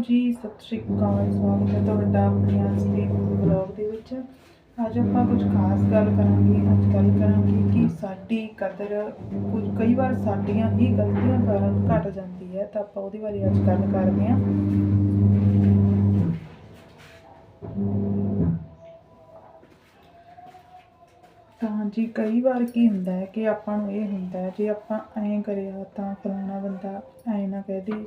ਜੀ, ਸਤਿ ਸ਼੍ਰੀ ਅਕਾਲ ਸਵਾਗਤ ਹੈ ਤੁਹਾਡਾ ਆਪਣੇ ਅੱਜ ਦੇ ਵਲੌਗ ਦੇ ਵਿੱਚ। ਅੱਜ ਆਪਾਂ ਕੁਝ ਖਾਸ ਗੱਲ ਕਰਾਂਗੇ, ਅੱਜ ਗੱਲ ਕਰਾਂਗੇ ਕਿ ਸਾਡੀ ਕਦਰ ਕੁਝ, ਕਈ ਵਾਰ ਸਾਡੀਆਂ ਹੀ ਗਲਤੀਆਂ ਕਾਰਨ ਘਟ ਜਾਂਦੀ ਹੈ, ਤਾਂ ਆਪਾਂ ਉਹਦੇ ਬਾਰੇ ਅੱਜ ਗੱਲ ਕਰਦੇ ਹਾਂ। ਤਾਂ ਜੀ, ਕਈ ਵਾਰ ਕੀ ਹੁੰਦਾ ਹੈ ਕਿ ਆਪਾਂ ਨੂੰ ਇਹ ਹੁੰਦਾ ਹੈ, ਜੇ ਆਪਾਂ ਐਂ ਕਰਿਆ ਤਾਂ ਫਲਾਣਾ ਬੰਦਾ ਐਂ ਨਾ ਕਹਿ ਦੇ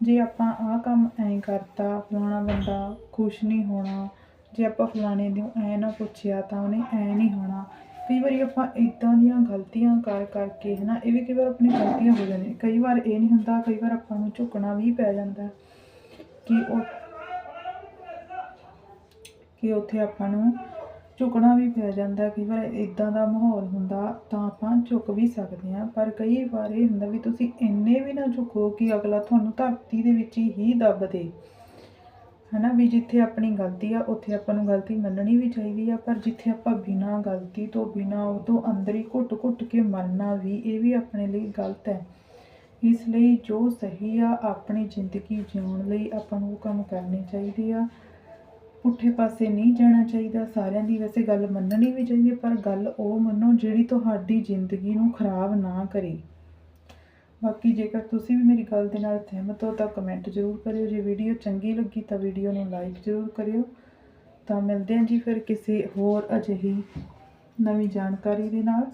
ਜੇ ਆਪਾਂ ਆਹ ਕੰਮ ਐਂ ਕਰਤਾ, ਫਲਾਣਾ ਬੰਦਾ ਖੁਸ਼ ਨਹੀਂ ਹੋਣਾ, ਜੇ ਆਪਾਂ ਫਲਾਣੇ ਨੂੰ ਐਂ ਨਾ ਪੁੱਛਿਆ ਤਾਂ ਉਹਨੇ ਐਂ ਨਹੀਂ ਹੋਣਾ। ਕਈ ਵਾਰੀ ਆਪਾਂ ਇਦਾਂ ਦੀਆਂ ਗਲਤੀਆਂ ਕਰ ਕਰਕੇ ਹੈ ਨਾ ਇਹ ਵੀ ਕਈ ਵਾਰ ਆਪਣੀ ਗਲਤੀਆਂ ਹੋ ਜਾਂਦੀਆਂ। ਕਈ ਵਾਰ ਇਹ ਨਹੀਂ ਹੁੰਦਾ, ਕਈ ਵਾਰ ਆਪਾਂ ਨੂੰ ਝੁਕਣਾ ਵੀ ਪੈ ਜਾਂਦਾ ਕਿ ਉਹ ਕਿ ਉੱਥੇ ਆਪਾਂ ਨੂੰ ਝੁਕਣਾ ਵੀ ਪੈ ਜਾਂਦਾ, ਕਈ ਵਾਰ ਇਦਾਂ ਦਾ ਮਾਹੌਲ ਹੁੰਦਾ, ਤਾਂ ਆਪਾਂ ਝੁਕ ਵੀ ਸਕਦੇ ਹਾਂ, ਪਰ ਕਈ ਵਾਰ ਇਹ ਹੁੰਦਾ ਵੀ ਤੁਸੀਂ ਇੰਨੇ ਵੀ ਨਾ ਝੁਕੋ ਕਿ ਅਗਲਾ ਤੁਹਾਨੂੰ ਧਰਤੀ ਦੇ ਵਿੱਚ ਹੀ ਦੱਬ ਦੇ। ਹਨਾ, ਵੀ ਜਿੱਥੇ ਆਪਣੀ ਗਲਤੀ ਆ, ਉੱਥੇ ਆਪਾਂ ਨੂੰ ਗਲਤੀ ਮੰਨਣੀ ਵੀ ਚਾਹੀਦੀ ਆ, ਪਰ ਜਿੱਥੇ ਆਪਾਂ ਬਿਨਾਂ ਗਲਤੀ ਤੋਂ, ਬਿਨਾਂ ਉਹ ਤੋਂ ਅੰਦਰ ਹੀ ਘੁੱਟ-ਘੁੱਟ ਕੇ ਮਰਨਾ ਵੀ, ਇਹ ਵੀ ਆਪਣੇ ਲਈ ਗਲਤ ਹੈ। ਇਸ ਲਈ ਜੋ ਸਹੀ ਆ, ਆਪਣੀ ਜ਼ਿੰਦਗੀ ਜਿਉਣ ਲਈ ਆਪਾਂ ਨੂੰ ਉਹ ਕੰਮ ਕਰਨੇ ਚਾਹੀਦੇ ਆ। ਪੁੱਠੇ ਪਾਸੇ ਨਹੀਂ ਜਾਣਾ ਚਾਹੀਦਾ। ਸਾਰਿਆਂ ਦੀ ਵੈਸੇ ਗੱਲ ਮੰਨਣੀ ਵੀ ਚਾਹੀਦੀ ਹੈ, ਪਰ ਗੱਲ ਉਹ ਮੰਨੋ ਜਿਹੜੀ ਤੁਹਾਡੀ ਜ਼ਿੰਦਗੀ ਨੂੰ ਖਰਾਬ ਨਾ ਕਰੇ। ਬਾਕੀ ਜੇਕਰ ਤੁਸੀਂ ਵੀ ਮੇਰੀ ਗੱਲ ਦੇ ਨਾਲ ਸਹਿਮਤ ਹੋ ਤਾਂ ਕਮੈਂਟ ਜ਼ਰੂਰ ਕਰਿਓ। ਜੇ ਵੀਡੀਓ ਚੰਗੀ ਲੱਗੀ ਤਾਂ ਵੀਡੀਓ ਨੂੰ ਲਾਈਕ ਜ਼ਰੂਰ ਕਰਿਓ। ਤਾਂ ਮਿਲਦੇ ਹਾਂ ਜੀ ਫਿਰ ਕਿਸੇ ਹੋਰ ਅਜਿਹੀ ਨਵੀਂ ਜਾਣਕਾਰੀ ਦੇ ਨਾਲ।